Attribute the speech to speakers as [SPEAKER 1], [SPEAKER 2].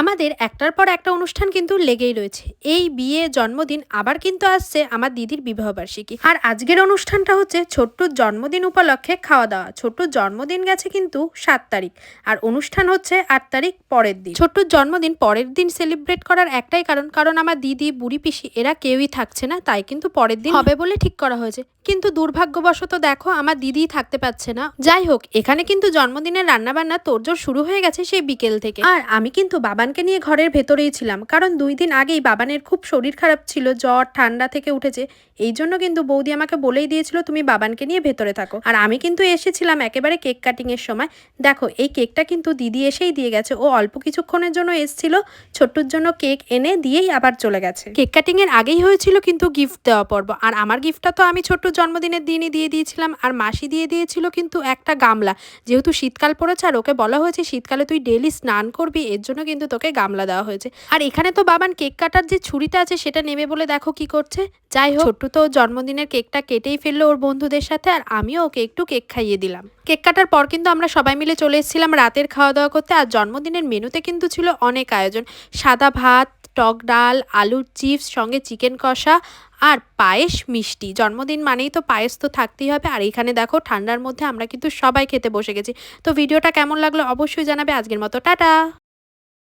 [SPEAKER 1] আমাদের একটার পর একটা অনুষ্ঠান কিন্তু লেগেই রয়েছে। এই বিয়ে জন্মদিন আবার কিন্তু আসছে আমার দিদির বিবাহবার্ষিকী। আর আজকের অনুষ্ঠানটা হচ্ছে ছোট্টুর জন্মদিন উপলক্ষে খাওয়া দাওয়া ছোট্টুর জন্মদিন গেছে কিন্তু সাত তারিখ। আর অনুষ্ঠান হচ্ছে আট তারিখ পরের দিন। ছোট্টুর জন্মদিন পরের দিন সেলিব্রেট করার একটাই কারণ কারণ আমার দিদি, বুড়ি, পিসি এরা কেউই থাকছে না, তাই কিন্তু পরের দিন হবে বলে ঠিক করা হয়েছে। কিন্তু দুর্ভাগ্যবশত দেখো, আমার দিদি থাকতে পারছে না। যাই হোক, এখানে কিন্তু জন্মদিনের রান্নাবান্না তোড়জোড় শুরু হয়ে গেছে সেই বিকেল থেকে। আর আমি কিন্তু বাবানকে নিয়ে ঘরের ভেতরেই ছিলাম। কারণ দুই দিন আগেই বাবানের খুব শরীর খারাপ ছিল, জ্বর, ঠান্ডা থেকে উঠেছে। এই জন্য কিন্তু বৌদি আমাকে বলেই দিয়েছিল, তুমি বাবানকে নিয়ে ভেতরে থাকো। আর আমি কিন্তু এসেছিলাম একেবারে কেক কাটিং এর সময়। দেখো, এই কেকটা কিন্তু দিদি এসেই দিয়ে গেছে। ও অল্প কিছুক্ষণের জন্য এসেছিল, ছোট্টুর জন্য কেক এনে দিয়েই আবার চলে গেছে। কেক কাটিং এর আগেই হয়েছিল কিন্তু গিফট দেওয়া পর্ব। আর আমার গিফটটা তো আমি ছোট্ট জন্মদিনের দিনই দিয়ে দিয়েছিলাম। আর মাসি দিয়ে দিয়েছিল কিন্তু একটা গামলা। যেহেতু শীতকাল পড়েছে আর ওকে বলা হয়েছে, শীতকালে তুই ডেলি স্নান করবি, এর জন্য কিন্তু তোকে গামলা দেওয়া হয়েছে। আর এখানে তো বাবান কেক কাটার যে ছুরিটা আছে সেটা নেবে বলে দেখো কি করছে। যাই হোক, ছোট্টু তো জন্মদিনের কেকটা কেটেই ফেলল ওর বন্ধুদের সাথে আর আমিও ওকে একটু কেক খাইয়ে দিলাম। কেক কাটার পর কিন্তু আমরা সবাই মিলে চলে এসেছিলাম রাতের খাওয়া দাওয়া করতে আর জন্মদিনের মেনুতে কিন্তু ছিল অনেক আয়োজন। সাদা ভাত, টক ডাল, আলুর চিপস, সঙ্গে চিকেন কষা আর পায়েস মিষ্টি। জন্মদিন মানেই তো পায়েস তো থাকতেই হবে। আর এখানে দেখো ঠান্ডার মধ্যে আমরা কিন্তু সবাই খেতে বসে গেছি। তো ভিডিওটা কেমন লাগল অবশ্যই জানাবে। আজকের মতো টাটা।